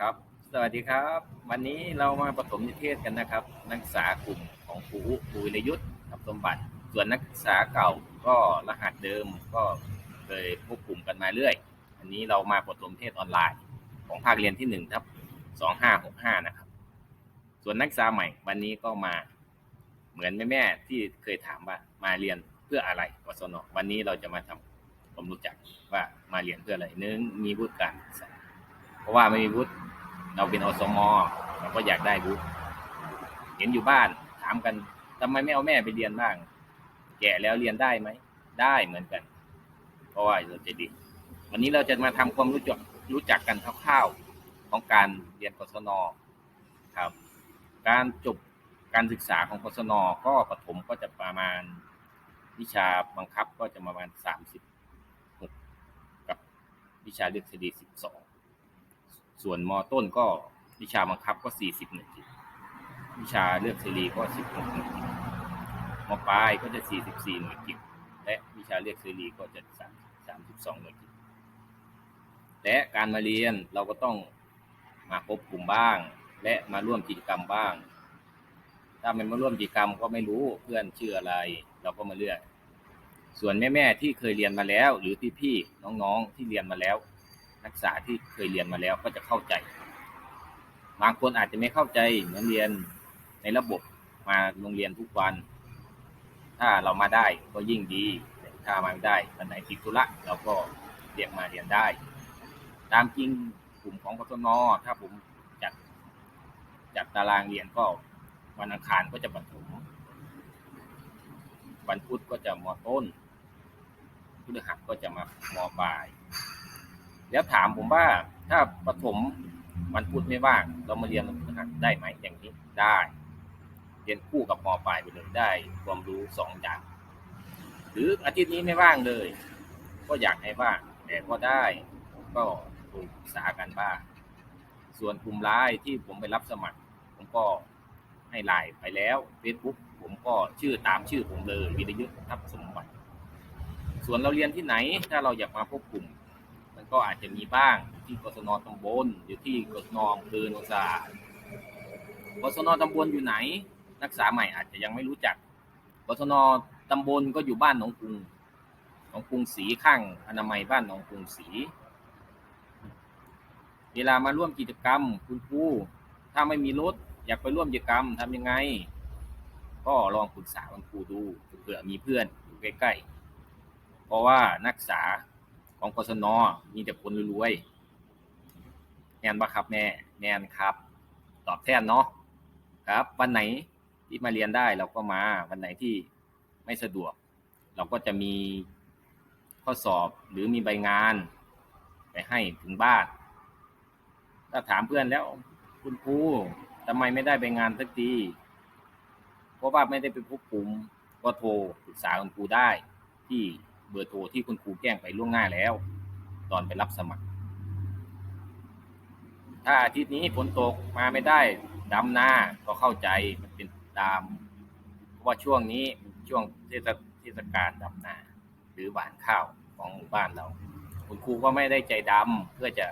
ครับ สวัสดีครับ วันนี้เรามาปฐมนิเทศกันนะครับ นักศึกษากลุ่มของครูครูวิรยุทธ์กับสมบัติ ส่วนนักศึกษาเก่าก็รหัสเดิมก็เคยพวกลุ่มกันมาเรื่อย อันนี้เรามาปฐมนิเทศออนไลน์ ของภาคเรียนที่หนึ่งครับสองห้าหกห้านะครับ ส่วนนักศึกษาใหม่วันนี้ก็มาเหมือนแม่แม่ๆที่เคยถามว่ามาเรียนเพื่ออะไรวสนวันนี้เราจะมาทำความรู้จักว่ามาเรียนเพื่ออะไรหนึ่งมีวุฒิการศึกษา เพราะว่าไม่มีวุฒิเราเป็นอสมเราก็อยากได้วุฒิเห็นอยู่บ้านถามกันทำไมไม่เอาแม่ไปเรียนบ้าง แก่แล้วเรียนได้ไหม ได้เหมือนกัน เพราะว่าเราจะดีวันนี้เราจะมาทำความรู้จักรู้จักกันคร่าวๆของการเรียนกศนครับ การจบการศึกษาของกศนก็ประถมก็จะประมาณวิชาบังคับก็จะประมาณสามสิบหกกับวิชาเลือกคดีสิบสอง ส่วนมต้นก็วิชาบังคับก็40หน่วยกิตวิชาเลือกเสรีก็16หกหน่วยกิตมปลายก็จะ44หน่วยกิตและวิชาเลือกเสรีก็จะ3 32หน่วยกิตและการมาเรียนเราก็ต้องมาพบกลุ่มบ้าง และมาร่วมกิจกรรมบ้าง ถ้าไม่มาร่วมกิจกรรมก็ไม่รู้เพื่อนชื่ออะไร เราก็มาเลือก ส่วนแม่ๆที่เคยเรียนมาแล้ว หรือพี่ๆน้องๆที่เรียนมาแล้ว นักศึกษาที่เคยเรียนมาแล้วก็จะเข้าใจ บางคนอาจจะไม่เข้าใจเหมือนเรียนในระบบมาโรงเรียนทุกวัน ถ้าเรามาได้ก็ยิ่งดีถ้ามาไม่ได้วันไหนติดธุระเราก็เรียกมาเรียนได้ ตามจริงกลุ่มของกศนถ้าผมจัดจัดตารางเรียนก็วันอังคารก็จะประถมวันพุธก็จะมอต้นพฤหัสก็จะมามอปลาย แล้วถามผมว่าถ้าปฐมวันพุธไม่ว่าง เรามาเรียนวันพฤหัสได้ไหมอย่างนี้ได้เรียนคู่กับมปลายไปเลยได้ความรู้สองอย่าง หรืออาทิตย์นี้ไม่ว่างเลย ก็อยากให้ว่างแต่ก็ได้ก็ปรึกษากันบ้างส่วนกลุ่มไลน์ที่ผมไปรับสมัคร ผมก็ให้ไลน์ไปแล้ว Facebook ผมก็ชื่อตามชื่อผมเลยวิทยุทับสมบัติ ส่วนเราเรียนที่ไหนถ้าเราอยากมาพบกลุ่ม มันก็อาจจะมีบ้างที่กศนตำบลอยู่ที่กศนอำเภอโนนสะอาดกศนตำบลอยู่ไหน นักศึกษาใหม่อาจจะยังไม่รู้จักกศนตำบลก็อยู่บ้านหนองกรุงหนองกรุงศรีข้างอนามัยบ้านหนองกรุงศรีเวลามาร่วมกิจกรรม คุณครูถ้าไม่มีรถอยากไปร่วมกิจกรรมทำยังไง ก็ลองปรึกษาคุณครูดูเผื่อมีเพื่อนอยู่ใกล้ๆเพราะว่านักศึกษา ของกศนมีแต่คนรวยๆแนนปะครับแม่แนนครับ ตอบแทนเนาะครับ วันไหนที่มาเรียนได้เราก็มา วันไหนที่ไม่สะดวก เราก็จะมีข้อสอบหรือมีใบงาน ไปให้ถึงบ้านถ้าถามเพื่อนแล้ว คุณครูทำไมไม่ได้ใบงานสักทีเพราะว่าไม่ได้ไปพบกลุ่มก็โทรปรึกษาคุณครูได้ที่ เบอร์โทรที่คุณครูแจ้งไปล่วงหน้าแล้ว ตอนไปรับสมัคร ถ้าอาทิตย์นี้ฝนตกมาไม่ได้ดำนาก็เข้าใจมันเป็นตาม เพราะว่าช่วงนี้ช่วงเทศเทศกาลดำนา หรือหวานข้าวของหมู่บ้านเรา คุณครูก็ไม่ได้ใจดำเพื่อจะ